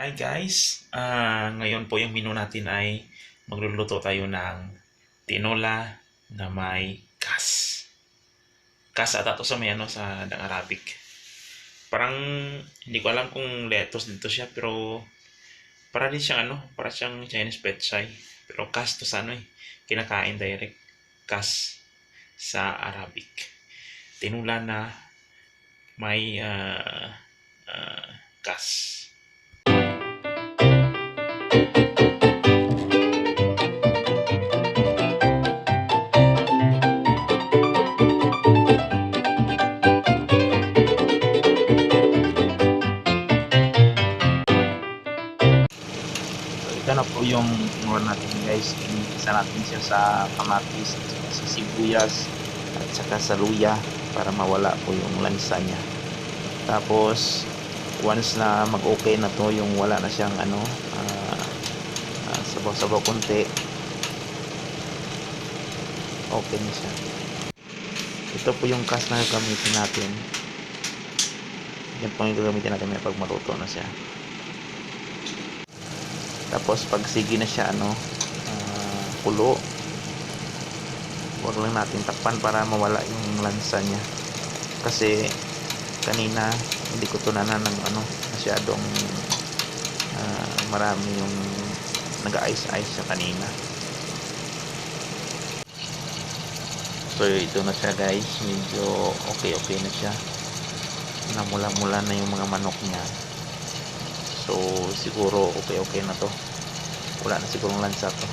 Hi guys, Ah, ngayon po yung menu natin ay magluluto tayo ng tinola na may kas. Kas ata to sa may ano sa dang Arabic. Parang hindi ko alam kung lettuce dito siya pero para din siyang ano, para siyang Chinese pechay. Pero kas to sa ano eh, kinakain direct. Kas sa Arabic. Tinula na may ah, ah, kas. Yung inuwan natin guys. Inisa natin siya sa kamatis, sa sibuyas, at saka sa luya para mawala po yung lansa niya. Tapos, once na mag-okay na to, yung wala na siyang ano, ah, ah, sabaw-sabaw konti, okay na siya. Ito po yung kas na gagamitin natin. Yan po yung gagamitin natin may pag maluto na siya. Tapos pag sige na siya ano, ah, kulo. Huwag lang natin takpan para mawala yung lansa niya. Kasi kanina hindi ko tunanan ng ano, masyadong ah, marami yung nag-ice-ice siya kanina. So ito na siya guys, medyo okay-okay na siya. Namula-mula na yung mga manok niya. So, siguro okay-okay na to. Wala na sigurong lansa to.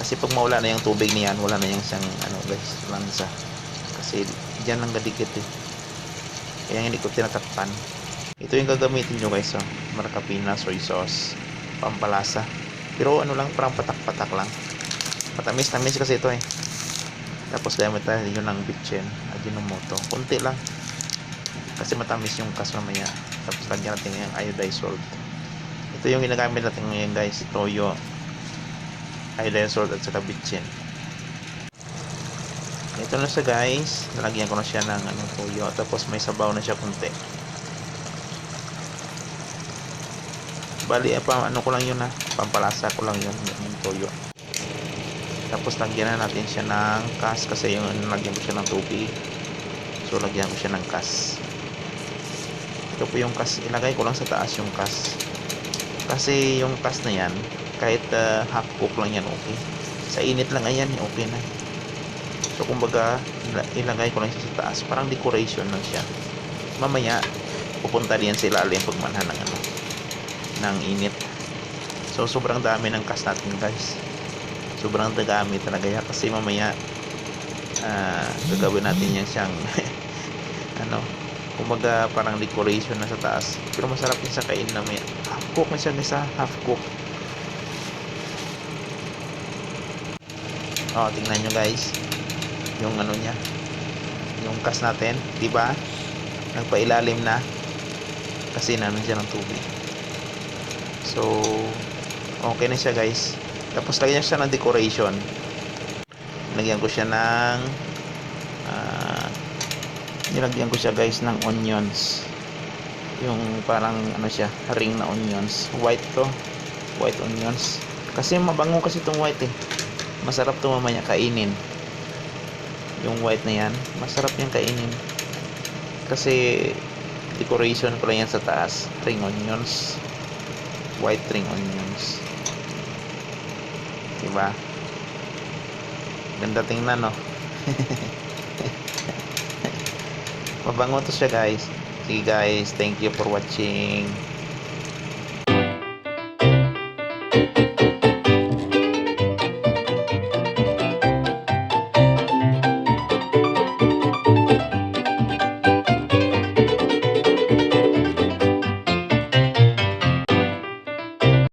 Kasi pag mawala na yung tubig niyan, wala na yung siyang ano guys, lansa. Kasi diyan lang gadikit eh. Kaya hindi ko tinatakpan. Ito yung gagamitin nyo guys, oh. Maracapina soy sauce, pampalasa. Pero ano lang, parang patak-patak lang. Matamis-tamis kasi ito eh. Tapos gamit tayo yun ng bitchin, ajinomoto. Kunti lang. Kasi matamis yung kas mamaya. Tapos lagyan natin yung iodized salt. Ito yung ginagamit natin ngayon guys, toyo, iodized salt at saka bitchin. Ito na siya guys, nalagyan ko na siya ng ano, toyo, tapos may sabaw na siya kunti. Bali, eh, pa, ano ko lang yun ha, pampalasa ko lang yun, yung toyo. Tapos lagyan na natin siya ng kas kasi yung nalagyan ko siya ng tubig. So lagyan ko siya ng kas. Ito po yung kas, ilagay ko lang sa taas yung kas. Kasi yung kas na yan, kahit uh, half cook lang yan, okay. Sa init lang ayan, okay na. So kumbaga, ila- ilagay ko lang siya sa taas. Parang decoration lang siya. Mamaya, pupunta din sa ilalim pag manhan ng ano, ng init. So sobrang dami ng kas natin guys. Sobrang dami talaga yan. Kasi mamaya, ah, gagawin natin yan siyang, ano, kumbaga parang decoration na sa taas. Pero masarap din sa kain na may half cook na siya ha, half cook. Oh, tingnan nyo guys. Yung ano niya. Yung kas natin, 'di ba? Nagpailalim na kasi nanon siya ng tubig. So, okay na siya guys. Tapos lagyan siya ng decoration. Lagyan ko siya ng nilagyan ko siya guys ng onions. Yung parang ano siya, ring na onions. White to. White onions. Kasi mabango kasi itong white eh. Masarap to mamaya kainin. Yung white na yan, masarap yung kainin. Kasi decoration ko lang yan sa taas. Ring onions. White ring onions. Diba? Ganda tingnan, no? Mabango to siya, guys. Sige, guys. Thank you for watching.